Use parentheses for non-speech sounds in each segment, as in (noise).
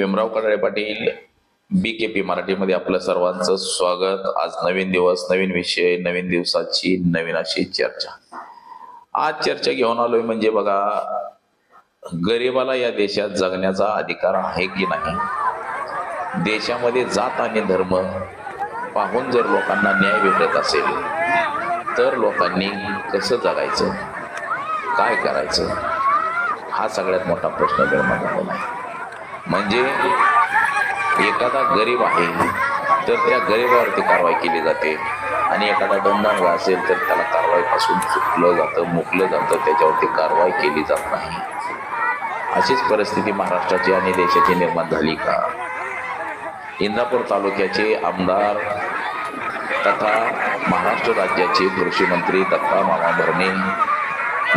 Bhimrao Kadale Patil B K P मराठीमध्ये आपलं सर्वांचं स्वागत. आज नवीन दिवस नवीन विषय नवीन दिवसाची नवीन अशी चर्चा. आज चर्चा घेऊन आलोय म्हणजे बघा गरिबाला या देशात जगण्याचा अधिकार आहे की नाही? देशामध्ये जात आणि धर्म पाहून जर लोकांना न्याय भेटत असेल तर लोकांनी कसं जगायचं? काय करायचं? हा सगळ्यात मोठा प्रश्न निर्माण झालेला आहे. म्हणजे एखादा गरीब आहे तर त्या गरिबावरती कारवाई केली जाते. आणि एखादा दंडांगा असेल तर त्याला कारवाईपासून चुकलं जातं मुकलं जातं त्याच्यावरती कारवाई केली जात नाही. अशीच परिस्थिती महाराष्ट्राची आणि देशाची निर्माण झाली का? इंदापूर तालुक्याचे आमदार तथा महाराष्ट्र राज्याचे कृषी मंत्री दत्ता मामा भरणे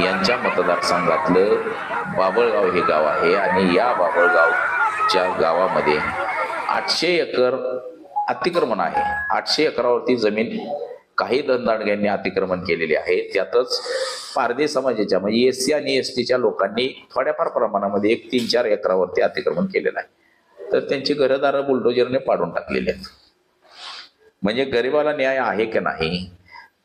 यांच्या मतदारसंघातलं बाबळगाव हे गाव आहे. आणि या बाबळगाव च्या गावामध्ये आठशे एकर अतिक्रमण आहे आठशे एकरावरती जमीन काही दंदाडग्यांनी अतिक्रमण केलेले आहे. त्यातच पारधी समाजाच्या म्हणजे एस सी आणि एस टीच्या लोकांनी थोड्याफार प्रमाणामध्ये एक तीन चार एकरावरती अतिक्रमण केलेलं आहे. तर त्यांची घरदारं बुलडोजरने पाडून टाकलेली आहेत. म्हणजे गरिबाला न्याय आहे की नाही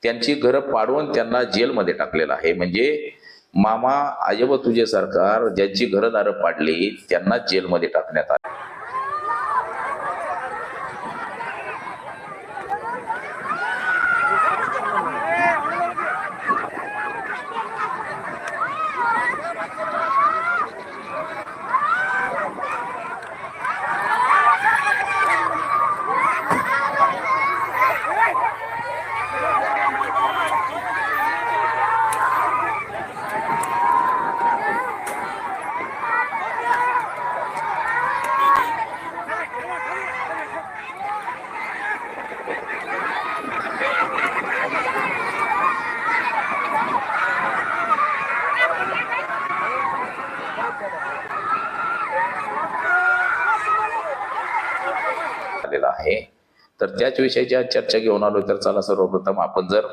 त्यांची घरं पाडून त्यांना जेलमध्ये टाकलेलं आहे. म्हणजे मामा अजब तुझे सरकार ज्यांची घरदारं पाडली त्यांना जेलमध्ये टाकण्यात आले आलेला आहे याच विषयाची आज चर्चा घेऊन आलो तर चला सर्वप्रथम आपण जर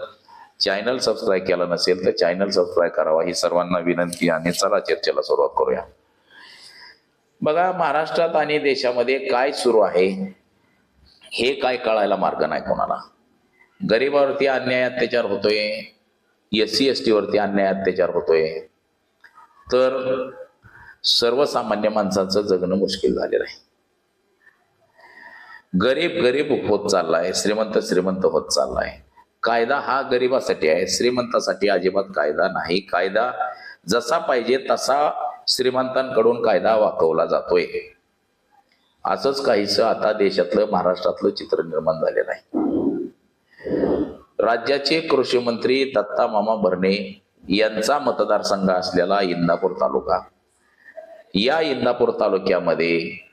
चॅनल सबस्क्राईब केला नसेल तर चॅनल सबस्क्राईब करावा. ही सर्वांना विनंती आणि चला चर्चेला सुरुवात करूया. बघा महाराष्ट्रात आणि देशामध्ये काय सुरू आहे हे काय कळायला मार्ग नाही कोणाला. गरिबावरती अन्याय अत्याचार होतोय एस सी एस टी वरती अन्याय अत्याचार होतोय. तर सर्वसामान्य माणसाचं जगणं मुश्किल झालेलं आहे. गरीब गरीब होत चाललाय श्रीमंत श्रीमंत होत चाललाय. कायदा हा गरिबासाठी आहे. श्रीमंतासाठी अजिबात कायदा नाही. कायदा जसा पाहिजे तसा श्रीमंतांकडून कायदा वाकवला जातोय. असंच काहीच आता देशातलं महाराष्ट्रातलं चित्र निर्माण झालेलं आहे. राज्याचे कृषी मंत्री दत्ता मामा भरणे यांचा मतदारसंघ असलेला इंदापूर तालुका. या इंदापूर तालुक्यामध्ये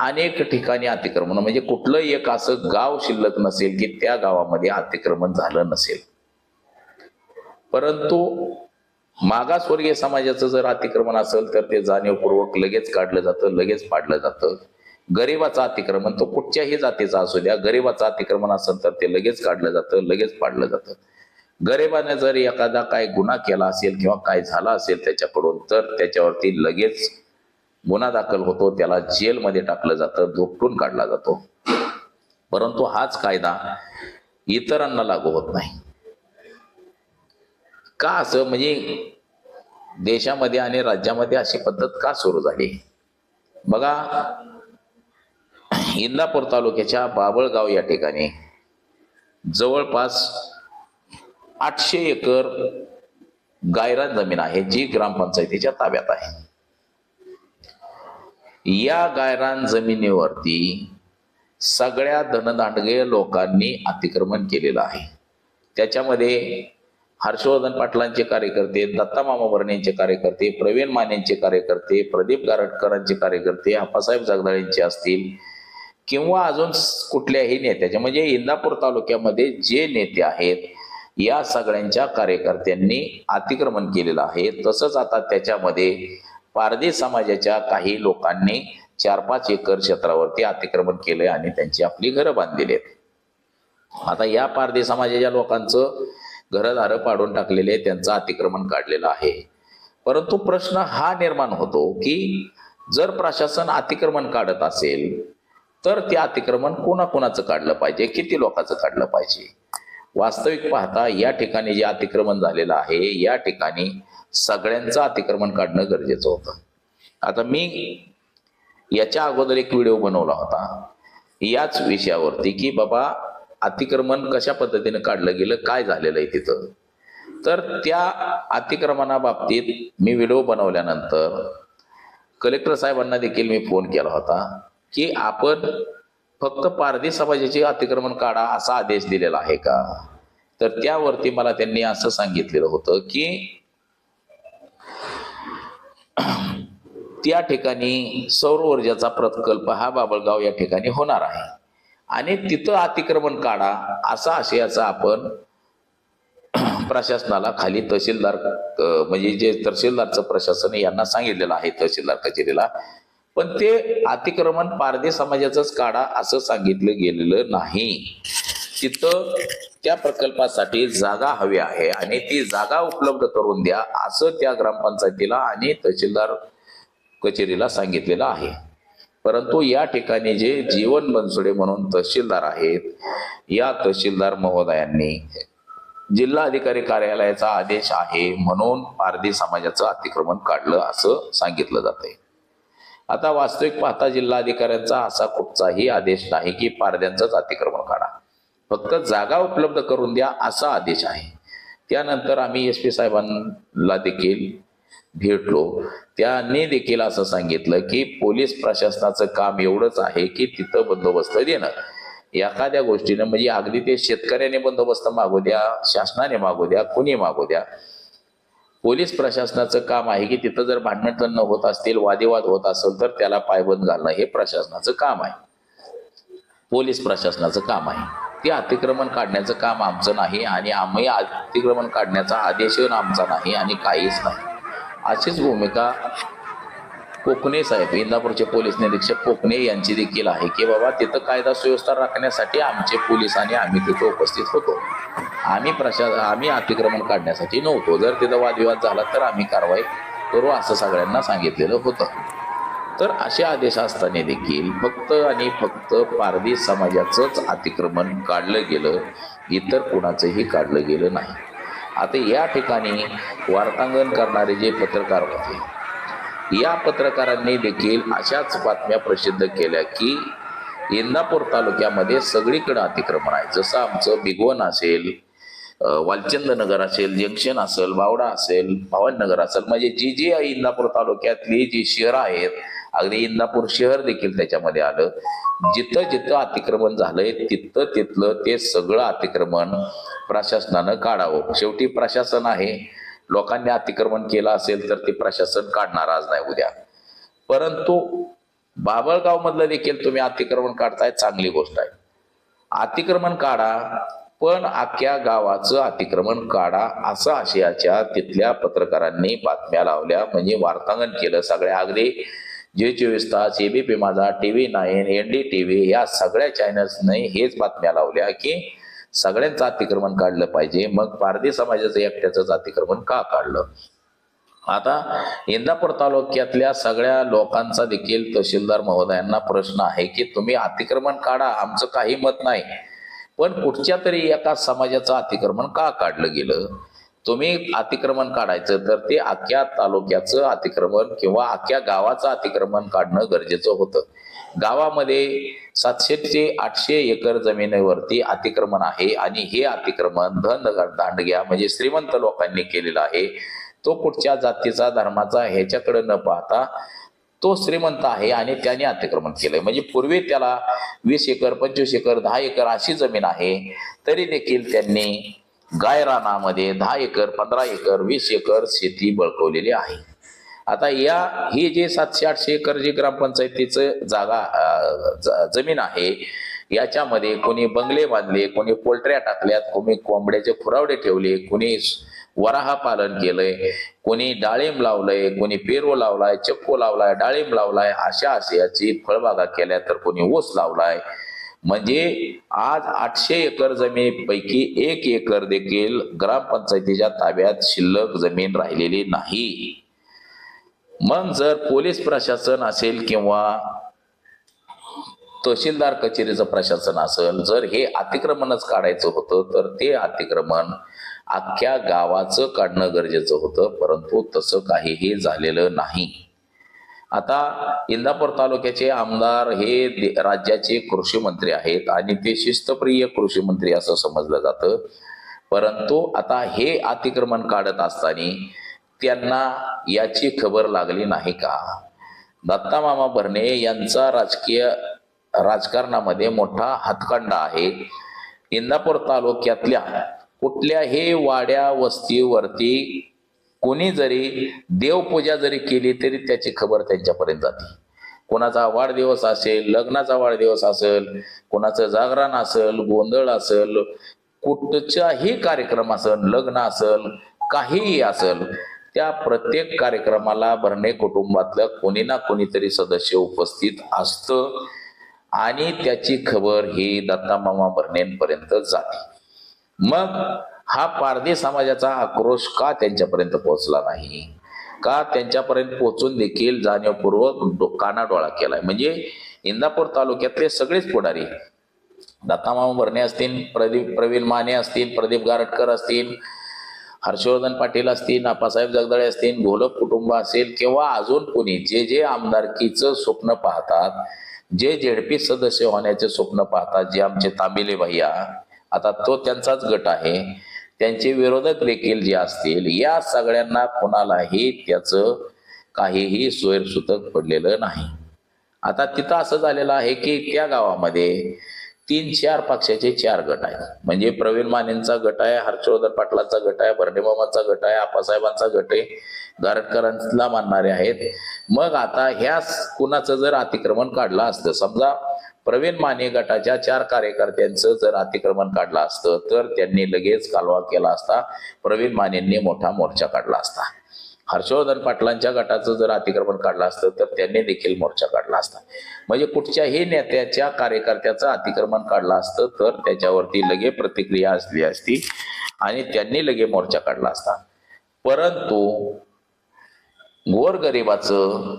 अनेक ठिकाणी अतिक्रमण म्हणजे कुठलं एक असं गाव शिल्लक नसेल की त्या गावामध्ये अतिक्रमण झालं नसेल. परंतु मागासवर्गीय समाजाचं जर अतिक्रमण असेल तर ते जाणीवपूर्वक लगेच काढलं जातं लगेच पाडलं जातं. गरिबाचं अतिक्रमण तो कुठच्याही जातीचा असू द्या गरिबाचं अतिक्रमण असेल तर ते लगेच काढलं जातं लगेच पाडलं जातं. गरिबाने जर एखादा काय गुन्हा केला असेल किंवा काय झाला असेल त्याच्याकडून तर त्याच्यावरती लगेच गुन्हा दाखल होतो त्याला जेलमध्ये टाकलं जातं झोपटून काढला जातो. परंतु हाच कायदा इतरांना लागू होत नाही. का असं? म्हणजे देशामध्ये आणि राज्यामध्ये अशी पद्धत का सुरू झाली? बघा इंदापूर तालुक्याच्या बाबळगाव या ठिकाणी जवळपास आठशे एकर गायरान जमीन आहे जी ग्रामपंचायतीच्या ताब्यात आहे. या गायरान जमिनीवरती सगळ्या धनदांडगे लोकांनी अतिक्रमण केलेलं आहे. त्याच्यामध्ये हर्षवर्धन पाटलांचे कार्यकर्ते दत्ता मामा वर्णेंचे कार्यकर्ते प्रवीण मानेंचे कार्यकर्ते प्रदीप गारटकरांचे कार्यकर्ते आप्पासाहेब जगदाळेंचे असतील किंवा अजून कुठल्याही नेत्याचे म्हणजे इंदापूर तालुक्यामध्ये जे नेते आहेत या सगळ्यांच्या कार्यकर्त्यांनी अतिक्रमण केलेलं आहे. तसंच आता त्याच्यामध्ये पारधी समाजाच्या काही लोकांनी चार पाच एकर क्षेत्रावरती अतिक्रमण केले आणि त्यांची आपली घरं बांधलेली आहेत आता या पारधी समाजाच्या लोकांचं घरदारं पाडून टाकलेले त्यांचं अतिक्रमण काढलेलं आहे. परंतु प्रश्न हा निर्माण होतो की जर प्रशासन अतिक्रमण काढत असेल तर ते अतिक्रमण कोणाकोणाचं काढलं पाहिजे? किती लोकांचं काढलं पाहिजे? वास्तविक पाहता या ठिकाणी जे अतिक्रमण झालेलं आहे या ठिकाणी सगळ्यांचं अतिक्रमण काढणं गरजेचं होतं. आता मी याच्या अगोदर एक व्हिडिओ बनवला होता. याच विषयावरती की बाबा अतिक्रमण कशा पद्धतीने काढलं गेलं काय झालेलं आहे तिथं? तर त्या अतिक्रमणाबाबतीत मी व्हिडिओ बनवल्यानंतर कलेक्टर साहेबांना देखील मी फोन केला होता की आपण फक्त पारधी समाजाचे अतिक्रमण काढा असा आदेश दिलेला आहे का? तर त्यावरती मला त्यांनी असं सांगितलेलं होतं की त्या ठिकाणी सौर ऊर्जाचा प्रकल्प हा बाबळगाव या ठिकाणी होणार आहे. आणि तिथं अतिक्रमण काढा असा आशयाचा आपण प्रशासनाला खाली तहसीलदार म्हणजे जे तहसीलदारचं प्रशासन यांना सांगितलेलं आहे तहसीलदार कचेरीला. पण ते अतिक्रमण पारधी समाजाचाच काढा असं सांगितलं गेलेलं नाही. तिथं त्या प्रकल्पासाठी जागा हवी आहे आणि ती जागा उपलब्ध करून द्या असं त्या ग्रामपंचायतीला आणि तहसीलदार कचेरीला सांगितलेलं आहे. परंतु या ठिकाणी जे जीवन बनसोडे म्हणून तहसीलदार आहेत या तहसीलदार महोदयांनी जिल्हा अधिकारी कार्यालयाचा आदेश आहे म्हणून पारधी समाजाचं अतिक्रमण काढलं असं सांगितलं जातंय. आता वास्तविक पाहता जिल्हाधिकाऱ्यांचा असा कुठचाही आदेश नाही की पारध्यांचंच अतिक्रमण काढा. फक्त जागा उपलब्ध करून द्या असा आदेश आहे. त्यानंतर आम्ही एस पी साहेबांना देखील भेटलो. त्यांनी देखील असं सांगितलं की पोलीस प्रशासनाचं काम एवढंच आहे की तिथं बंदोबस्त देणं. एखाद्या गोष्टीनं म्हणजे अगदी ते शेतकऱ्याने बंदोबस्त मागू द्या शासनाने मागू द्या कुणी मागू द्या. पोलीस प्रशासनाचं काम आहे की तिथं जर भांडणतण होत असतील वादिवाद होत असेल तर त्याला पायबंद घालणं हे प्रशासनाचं काम आहे. पोलीस प्रशासनाचं काम आहे. ते अतिक्रमण काढण्याचं काम आमचं नाही आणि आम्ही अतिक्रमण काढण्याचा आदेश आमचा नाही आणि काहीच नाही. अशीच भूमिका कोकणे साहेब इंदापूरचे पोलीस निरीक्षक कोकणे यांची देखील आहे की बाबा तिथं कायदा सुव्यवस्था राखण्यासाठी आमचे पोलीस आणि आम्ही तिथं उपस्थित होतो. आम्ही प्रशा आम्ही अतिक्रमण काढण्यासाठी नव्हतो. जर तिथं वादविवाद झाला तर आम्ही कारवाई करू असं सगळ्यांना सांगितलेलं होतं. तर असे आदेश असताना देखील फक्त आणि फक्त पारधी समाजाचंच अतिक्रमण काढलं गेलं इतर कुणाचंही काढलं गेलं नाही. आता या ठिकाणी वार्तांगण करणारे जे पत्रकार होते या पत्रकारांनी देखील अशाच बातम्या प्रसिद्ध केल्या की इंदापूर तालुक्यामध्ये सगळीकडं अतिक्रमण आहे. जसं आमचं भिगवण असेल वालचंद नगर असेल जंक्शन असेल बावडा असेल भावननगर असेल म्हणजे जी जी इंदापूर तालुक्यातली जी शहरं आहेत अगदी इंदापूर शहर देखील त्याच्यामध्ये आलं. जिथं जिथं अतिक्रमण झालंय तिथं तिथलं ते सगळं अतिक्रमण प्रशासनानं काढावं. शेवटी प्रशासन आहे. लोकांनी अतिक्रमण केलं असेल तर ते प्रशासन काढणार आज नाही उद्या. परंतु बाबळगाव मधलं देखील तुम्ही अतिक्रमण काढताय चांगली गोष्ट आहे. अतिक्रमण काढा पण अख्ख्या गावाचं अतिक्रमण काढा असं आशयाच्या तिथल्या पत्रकारांनी बातम्या लावल्या म्हणजे वार्तांगण केलं सगळ्या. अगदी जे चोवीस तास ABP Majha TV nine N D TV या सगळ्या चॅनल्सने हेच बातम्या लावल्या की सगळ्यांचं अतिक्रमण काढलं पाहिजे. मग पारधी समाजाचं एकट्याचं अतिक्रमण का काढलं? आता इंदापूर तालुक्यातल्या सगळ्या लोकांचा देखील तहसीलदार महोदयांना प्रश्न आहे की तुम्ही अतिक्रमण काढा आमचं काही मत नाही. पण कुठच्या तरी एका समाजाचं अतिक्रमण का काढलं गेलं? तुम्ही अतिक्रमण काढायचं तर ते अख्ख्या तालुक्याचं अतिक्रमण किंवा अख्ख्या गावाचं अतिक्रमण काढणं गरजेचं होतं. गावामध्ये सातशे ते आठशे एकर जमिनीवरती अतिक्रमण आहे आणि हे अतिक्रमण धन दांडग्या म्हणजे श्रीमंत लोकांनी केलेलं आहे. तो कुठच्या जातीचा धर्माचा ह्याच्याकडे न पाहता तो श्रीमंत आहे आणि त्याने अतिक्रमण केलंय. म्हणजे पूर्वी त्याला वीस एकर पंचवीस एकर दहा एकर अशी जमीन आहे तरी देखील त्यांनी गायरानामध्ये दहा एकर पंधरा एकर वीस एकर शेती बळकवलेली आहे. आता या ही जे सातशे आठशे एकर जे ग्रामपंचायतीचं जागा ज- जमीन आहे याच्यामध्ये कोणी बंगले बांधले कोणी पोल्ट्र्या टाकल्यात कोणी कोंबड्याचे खुरावडे ठेवले कोणी वराहा पालन केलंय कोणी डाळिंब लावलंय कोणी पेरू लावलाय चक्को लावलाय डाळिंब लावलाय अशा आशयाची फळबागा केल्या तर कोणी ऊस लावलाय. म्हणजे आज आठशे एकर जमिनीपैकी एक एकर देखील ग्रामपंचायतीच्या ताब्यात शिल्लक जमीन राहिलेली नाही. मग जर पोलीस प्रशासन असेल किंवा तहसीलदार कचेरीचं प्रशासन असेल जर हे अतिक्रमणच काढायचं होतं तर ते अतिक्रमण अख्ख्या गावाचं काढणं गरजेचं होतं परंतु तसं काहीही झालेलं नाही. आता इंदापूर तालुक्याचे आमदार हे राज्याचे कृषी मंत्री आहेत आणि ते शिस्तप्रिय कृषी मंत्री असं समजलं जातं. परंतु आता हे अतिक्रमण काढत असताना त्यांना याची खबर लागली नाही का? दत्ता मामा भरणे यांचा राजकीय राजकारणामध्ये मोठा हातखंडा आहे. इंदापूर तालुक्यातल्या कुठल्याही वाड्या वस्तीवरती कोणी जरी देवपूजा जरी केली तरी त्याची खबर त्यांच्यापर्यंत जाते. कोणाचा वाढदिवस असेल लग्नाचा वाढदिवस असेल कोणाचं जागरण असेल गोंधळ असेल कुठचाही कार्यक्रम असेल लग्न असेल काहीही असेल त्या प्रत्येक कार्यक्रमाला भरणे कुटुंबातलं कोणी ना कोणीतरी सदस्य उपस्थित असतं आणि त्याची खबर ही दत्तामामा भरणेंपर्यंत जाते. मग हा पारधी समाजाचा आक्रोश का त्यांच्यापर्यंत पोहोचला नाही? का त्यांच्यापर्यंत पोहोचून देखील जाणीवपूर्वक डो- कानाडोळा केलाय? म्हणजे इंदापूर तालुक्यातले सगळेच पुढारी दत्तामामा भरणे असतील प्रदीप प्रवीण माने असतील प्रदीप गारटकर असतील हर्षवर्धन पाटील असतील आप्पासाहेब जगदळे असतील घोलप कुटुंब असेल किंवा अजून कोणी जे जे आमदारकीचं स्वप्न पाहतात जे झेडपी सदस्य होण्याचे स्वप्न पाहतात जे आमचे तांबिले भैया आता तो त्यांचाच गट आहे. त्यांचे विरोधक देखील जे असतील या सगळ्यांना कोणालाही त्याचं काहीही सोयरसुतक पडलेलं नाही. आता तिथं असं झालेलं आहे की त्या गावामध्ये तीन चार पक्षाचे चार गट आहेत. म्हणजे प्रवीण मानेंचा गट आहे हर्षवर्धन पाटलांचा गट आहे बर्डेमामांचा गट आहे आप्पासाहेबांचा गट आहे गारटकरांना मानणारे आहेत. मग आता ह्या कुणाचं जर अतिक्रमण काढलं असतं समजा प्रवीण माने गटाच्या चार कार्यकर्त्यांचं जर अतिक्रमण काढलं असतं तर त्यांनी लगेच कालवा केला असता. प्रवीण मानेंनी मोठा मोर्चा काढला असता. हर्षवर्धन पाटलांच्या गटाचं जर अतिक्रमण काढलं असतं तर त्यांनी देखील मोर्चा काढला असता. म्हणजे कुठच्याही नेत्याच्या कार्यकर्त्याचं अतिक्रमण काढलं असतं तर त्याच्यावरती लगे प्रतिक्रिया असली असती आणि त्यांनी लगे मोर्चा काढला असता. परंतु गोरगरिबाचं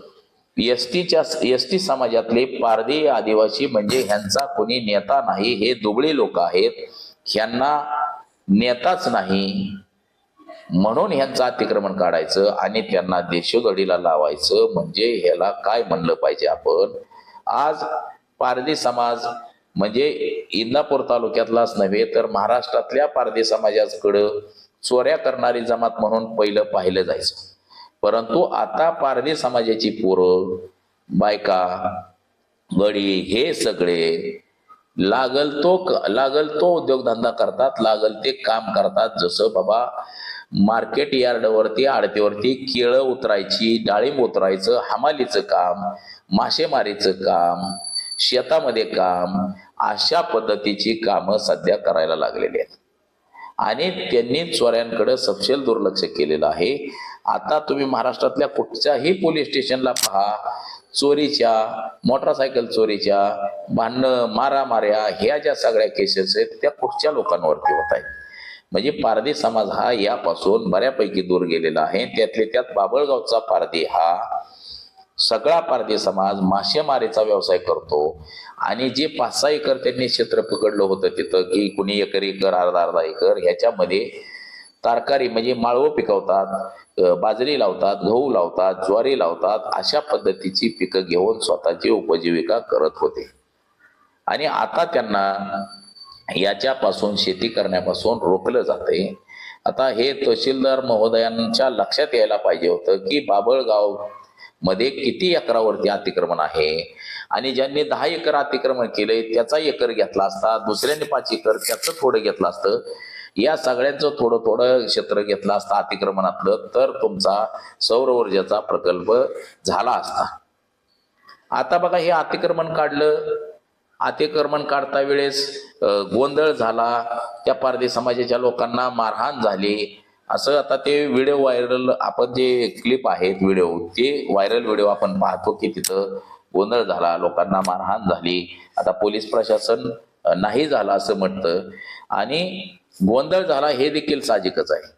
एस टीच्या एस टी समाजातले पारधी आदिवासी म्हणजे ह्यांचा कोणी नेता नाही हे दुबळे लोक आहेत. ह्यांना नेताच नाही. म्हणून ह्यांचं अतिक्रमण काढायचं आणि त्यांना देशोधडीला लावायचं म्हणजे ह्याला काय म्हणलं पाहिजे आपण? आज पारधी समाज म्हणजे इंदापूर तालुक्यातलाच नव्हे तर महाराष्ट्रातल्या पारधी समाजाकडं चोऱ्या करणारी जमात म्हणून पहिलं पाहिलं जायचं. परंतु आता पारधी समाजाची पोरं बायका गडी हे सगळे लागल तो लागल तो उद्योगधंदा करतात लागल ते काम करतात. जसं बाबा मार्केट यार्डवरती आडतीवरती केळं उतरायची डाळिंब उतरायचं हमालीचं काम मासेमारीचं काम शेतामध्ये काम अशा पद्धतीची कामं सध्या करायला लागलेली आहेत. आणि त्यांनी चोऱ्यांकडे सपशेल दुर्लक्ष केलेलं आहे. आता तुम्ही महाराष्ट्रातल्या कुठच्याही पोलीस स्टेशनला पहा. चोरीच्या मोटरसायकल चोरीच्या भांडणं मारामाऱ्या ह्या ज्या सगळ्या केसेस आहेत त्या कुठच्या लोकांवरती होत आहेत? म्हणजे पारधी समाज हा यापासून बऱ्यापैकी दूर गेलेला आहे. त्यातले त्यात बाबळगावचा पारधी हा सगळा पारधी समाज मासेमारीचा व्यवसाय करतो. आणि जे पाच सहा एकर त्यांनी क्षेत्र पकडलं होतं तिथं की कुणी एकर एकर अर्धा अर्धा एकर ह्याच्यामध्ये तारकारी म्हणजे माळवं पिकवतात बाजरी लावतात गहू लावतात ज्वारी लावतात अशा पद्धतीची पिकं घेऊन स्वतःची उपजीविका करत होते. आणि आता त्यांना याच्यापासून शेती करण्यापासून रोखलं जाते. आता हे तहसीलदार महोदयांच्या लक्षात यायला पाहिजे होतं की बाबळगावमध्ये किती एकरावरती अतिक्रमण आहे? आणि ज्यांनी दहा एकर अतिक्रमण केलंय त्याचा एकर घेतला असता दुसऱ्याने पाच एकर त्याचं थोडं घेतलं असतं. या सगळ्यांचं थोडं थोडं क्षेत्र घेतलं असतं अतिक्रमणातलं तर तुमचा सौर ऊर्जेचा प्रकल्प झाला असता. आता बघा हे अतिक्रमण काढलं. अतिक्रमण काढता वेळेस गोंधळ झाला. त्या पारधी समाजाच्या लोकांना मारहाण झाली. असं आता ते व्हिडिओ व्हायरल आपण जे क्लिप आहेत व्हिडिओ ते व्हायरल व्हिडिओ आपण पाहतो की तिथं गोंधळ झाला लोकांना मारहाण झाली. आता पोलीस प्रशासन नाही झालं असं म्हणतं आणि गोंधळ झाला हे देखील साहजिकच आहे.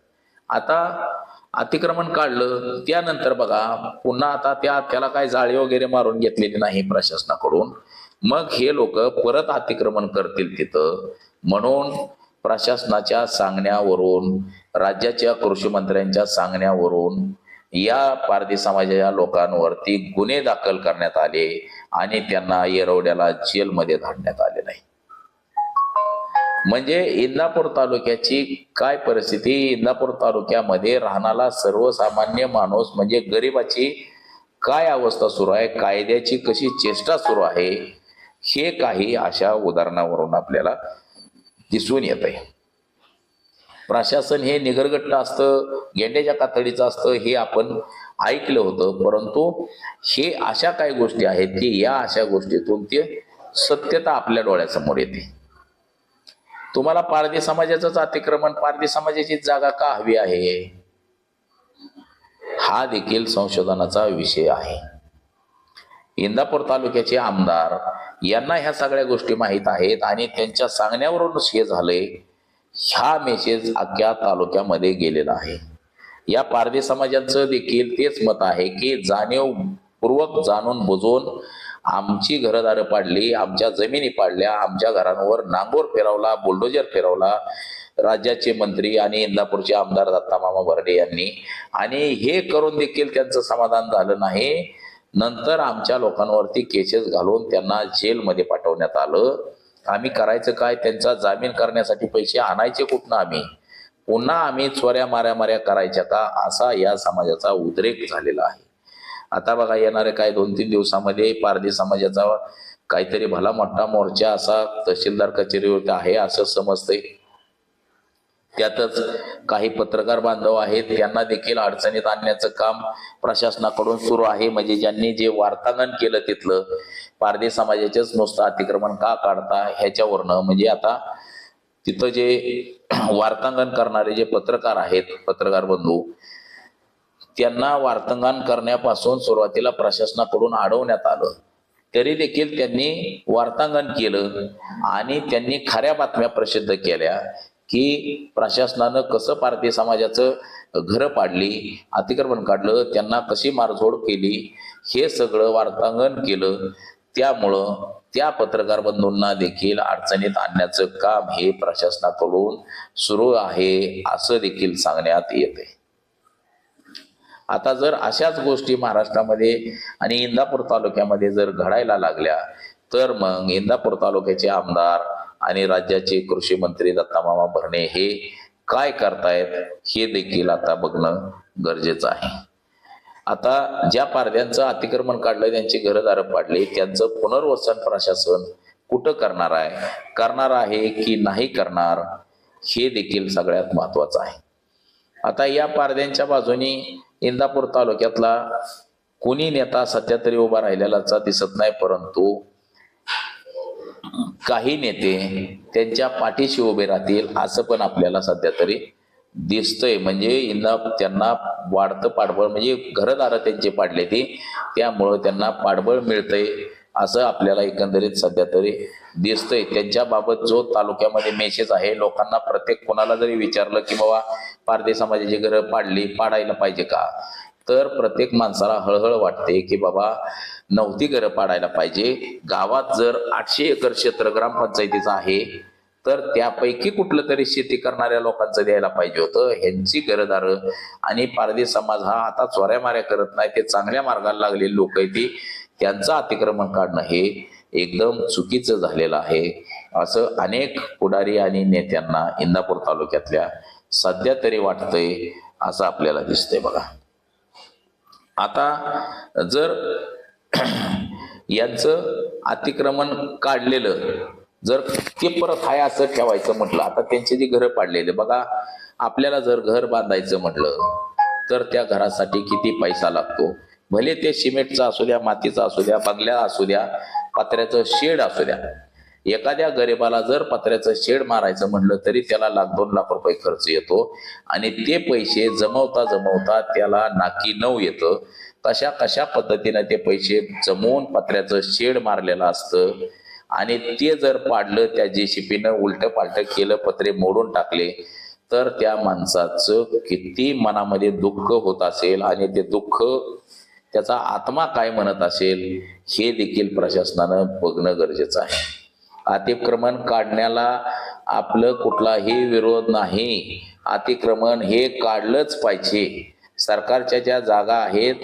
आता अतिक्रमण काढलं त्यानंतर बघा पुन्हा आता त्या त्याला काय जाळी वगैरे मारून घेतलेली नाही प्रशासनाकडून. मग हे लोक परत अतिक्रमण करतील तिथं. म्हणून प्रशासनाच्या सांगण्यावरून राज्याच्या कृषी मंत्र्यांच्या सांगण्यावरून या पारधी समाजाच्या लोकांवरती गुन्हे दाखल करण्यात आले आणि त्यांना येरवड्याला जेलमध्ये धाडण्यात आले नाही. म्हणजे इंदापूर तालुक्याची काय परिस्थिती? इंदापूर तालुक्यामध्ये राहणारा सर्वसामान्य माणूस म्हणजे गरिबाची काय अवस्था सुरू आहे? कायद्याची कशी चेष्टा सुरू आहे? हे काही अशा उदाहरणावरून आपल्याला दिसून येत आहे प्रशासन हे निगरगट्ट असतं गेंड्याच्या कातडीचं असतं हे आपण ऐकलं होतं. परंतु हे अशा काही गोष्टी आहेत की या अशा गोष्टीतून ते सत्यता आपल्या डोळ्यासमोर येते. तुम्हाला पारधी समाजाचंच अतिक्रमण पारधी समाजाची जागा का हवी आहे? हा देखील संशोधनाचा विषय आहे. इंदापूर तालुक्याचे आमदार यांना ह्या सगळ्या गोष्टी माहीत आहेत आणि त्यांच्या सांगण्यावरूनच हे झालंय ह्या मेसेज अख्ख्या तालुक्यामध्ये गेलेला आहे. या पारधी समाजाचं देखील तेच मत आहे की जाणीवपूर्वक जाणून बुजून आमची घरदारं पाडली आमच्या जमिनी पाडल्या आमच्या घरांवर नांगोर फिरवला बुलडोजर फिरवला राज्याचे मंत्री आणि इंदापूरचे आमदार दत्तामामा बर्डे यांनी. आणि हे करून देखील त्यांचं समाधान झालं नाही. नंतर आमच्या लोकांवरती केसेस घालून त्यांना जेलमध्ये पाठवण्यात आलं. आम्ही करायचं काय? त्यांचा जामीन करण्यासाठी पैसे आणायचे कुठनं आम्ही? पुन्हा आम्ही चोऱ्या माऱ्या माऱ्या करायच्या का? असा या समाजाचा उद्रेक झालेला आहे. आता बघा येणारे काय दोन तीन दिवसामध्ये पारधी समाजाचा काहीतरी भला मोठा मोर्चा असा तहसीलदार कचेरीवरती आहे असं समजतंय. त्यातच काही पत्रकार बांधव आहेत त्यांना देखील अडचणीत आणण्याचं काम प्रशासनाकडून सुरू आहे. म्हणजे ज्यांनी जे वार्तांकन केलं तिथलं पारधी समाजाचेच नुसतं अतिक्रमण का काढता ह्याच्यावरनं? म्हणजे आता तिथं जे वार्तांकन करणारे जे पत्रकार आहेत पत्रकार बंधू त्यांना वार्तांगण करण्यापासून सुरुवातीला प्रशासनाकडून अडवण्यात आलं. तरी देखील त्यांनी वार्तांगण केलं आणि त्यांनी खऱ्या बातम्या प्रसिद्ध केल्या की प्रशासनानं कसं भारतीय समाजाचं घरं पाडली अतिक्रमण काढलं त्यांना कशी मारझोड केली हे सगळं वार्तांगण केलं. त्यामुळं त्या पत्रकार बंधूंना देखील अडचणीत आणण्याचं काम हे प्रशासनाकडून सुरू आहे असं देखील सांगण्यात येते आता जर अशाच गोष्टी महाराष्ट्रामध्ये आणि इंदापूर तालुक्यामध्ये जर घडायला लागल्या तर मग इंदापूर तालुक्याचे आमदार आणि राज्याचे कृषी मंत्री दत्तामामा भरणे हे काय करतायत हे देखील आता बघणं गरजेचं आहे. आता ज्या पारध्यांचं अतिक्रमण काढलं त्यांची घरदारं पाडली त्यांचं पुनर्वसन प्रशासन कुठं करणार आहे करणार आहे की नाही करणार हे देखील सगळ्यात महत्वाचं आहे. आता या पारद्यांच्या बाजूनी इंदापूर तालुक्यातला कोणी नेता सध्या तरी उभा राहिलेलाचा दिसत नाही परंतु काही नेते त्यांच्या पाठीशी उभे राहतील असं पण आपल्याला सध्या तरी दिसतंय. म्हणजे इंदा त्यांना वाढतं पाठबळ म्हणजे घरदारं त्यांचे पाडले ती त्यामुळं त्यांना पाठबळ मिळतंय. असं आपल्याला एकंदरीत सध्या तरी दिसतंय. त्यांच्या बाबत जो तालुक्यामध्ये मेसेज आहे लोकांना प्रत्येक कोणाला जरी विचारलं की बाबा पारधी समाजाची घरं पाडली पाडायला पाहिजे का? तर प्रत्येक माणसाला हळहळ वाटते की बाबा नव्हती घरं पाडायला पाहिजे. गावात जर आठशे एकर क्षेत्र ग्रामपंचायतीचं आहे तर त्यापैकी कुठलं तरी शेती करणाऱ्या लोकांचं द्यायला पाहिजे होतं. ह्यांची घरदारं आणि पारधी समाज हा आता चोऱ्या माऱ्या करत नाही ते चांगल्या मार्गाला लागलेली लोक आहेत ती. त्यांचं अतिक्रमण काढणं हे एकदम चुकीचं झालेलं आहे. असं अनेक पुढारी आणि नेत्यांना इंदापूर तालुक्यातल्या सध्या तरी वाटतंय असं आपल्याला दिसतंय बघा. आता जर (clears throat) यांचं अतिक्रमण काढलेलं जर ते परत हाय असं ठेवायचं म्हटलं आता त्यांची जी घरं पाडलेली बघा आपल्याला जर घर बांधायचं म्हटलं तर त्या घरासाठी किती पैसा लागतो? भले ते सिमेंटचा असू द्या मातीचा असू द्या बंगल्या असू द्या पत्र्याचं शेड असू द्या. एखाद्या गरीबाला जर पत्र्याचं शेड मारायचं म्हणलं तरी त्याला लाख दोन लाख रुपये खर्च येतो आणि ते पैसे जमवता जमवता त्याला नाकी नऊ येतं. कशा कशा पद्धतीनं ते पैसे जमवून पत्र्याचं शेड मारलेलं असतं आणि ते जर पाडलं त्या जेसीपीनं उलट पालट केलं पत्रे मोडून टाकले तर त्या माणसाचं किती मनामध्ये दुःख होत असेल आणि ते दुःख त्याचा आत्मा काय म्हणत असेल हे देखील प्रशासनानं बघणं गरजेचं आहे. अतिक्रमण काढण्याला आपलं कुठलाही विरोध नाही. अतिक्रमण हे काढलंच पाहिजे. सरकारच्या ज्या जागा आहेत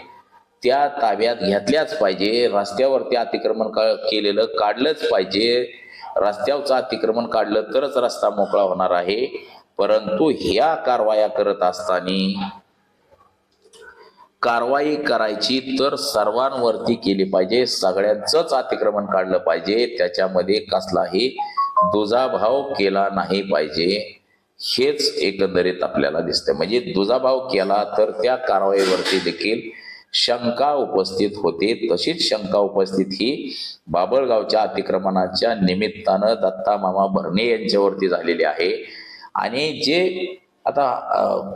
त्या ताब्यात घेतल्याच पाहिजे. रस्त्यावरती अतिक्रमण का केलेलं काढलंच पाहिजे. रस्त्यावरचं अतिक्रमण काढलं तरच रस्ता मोकळा होणार आहे. परंतु ह्या कारवाया करत असताना कारवाई करायची तर सर्वांवरती केली पाहिजे. सगळ्यांचंच अतिक्रमण काढलं पाहिजे. त्याच्यामध्ये कसलाही दुजाभाव केला नाही पाहिजे. हेच एकंदरीत आपल्याला दिसते म्हणजे दुजाभाव केला तर त्या कारवाईवरती देखील शंका उपस्थित होते. तशीच शंका उपस्थित ही बाबळगावच्या अतिक्रमणाच्या निमित्तानं दत्ता मामा भरणे यांच्यावरती झालेली आहे. आणि जे आता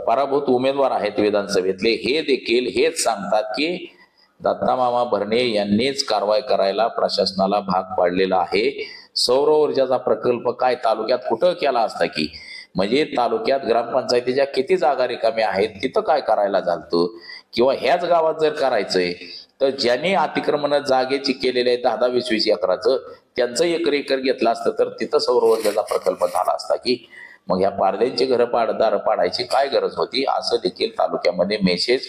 पराभूत उमेदवार आहेत विधानसभेतले हे देखील हेच सांगतात की दत्तामामा भरणे यांनीच कारवाई करायला प्रशासनाला भाग पाडलेला आहे. सौर ऊर्जाचा प्रकल्प काय तालुक्यात कुठं केला असता की? म्हणजे तालुक्यात ग्रामपंचायतीच्या किती जागा रिकाम्या आहेत तिथं काय करायला झालतं? किंवा ह्याच गावात जर करायचंय तर ज्यांनी अतिक्रमण जागेची केलेले आहे दहा दहा वीस वीस एकराचं त्यांचं एकर एकर घेतलं असतं तर तिथं सौर ऊर्जेचा प्रकल्प झाला असता की? मग ह्या पारद्यांची घरं पाडदार पाडायची काय गरज होती? असं देखील तालुक्यामध्ये मेसेज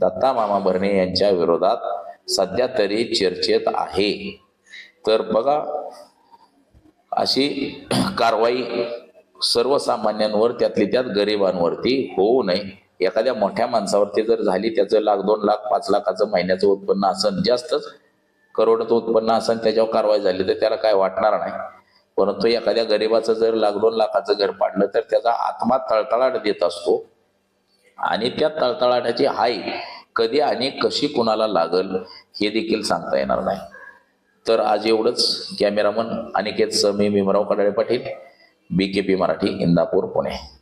दत्ता मामा भरणे यांच्या विरोधात सध्या तरी चर्चेत आहे. तर बघा अशी कारवाई सर्वसामान्यांवर त्यातली त्यात गरिबांवरती होऊ नये. एखाद्या मोठ्या माणसावरती जर झाली त्याचं लाख दोन लाख पाच लाखाचं महिन्याचं उत्पन्न असन जास्तच करोडचं उत्पन्न असन त्याच्यावर कारवाई झाली तर त्याला काय वाटणार नाही. परंतु एखाद्या गरिबाचं जर लाख दोन लाखाचं घर पाडलं तर त्याचा आत्मा तळतळाट देत असतो. आणि त्या तळतळाटाची हाई कधी आणि कशी कुणाला लागल हे देखील सांगता येणार नाही. तर आज एवढंच. Cameraman Aniket Sami Bhimrao Kadale Patil B K P Marathi Indapur Pune.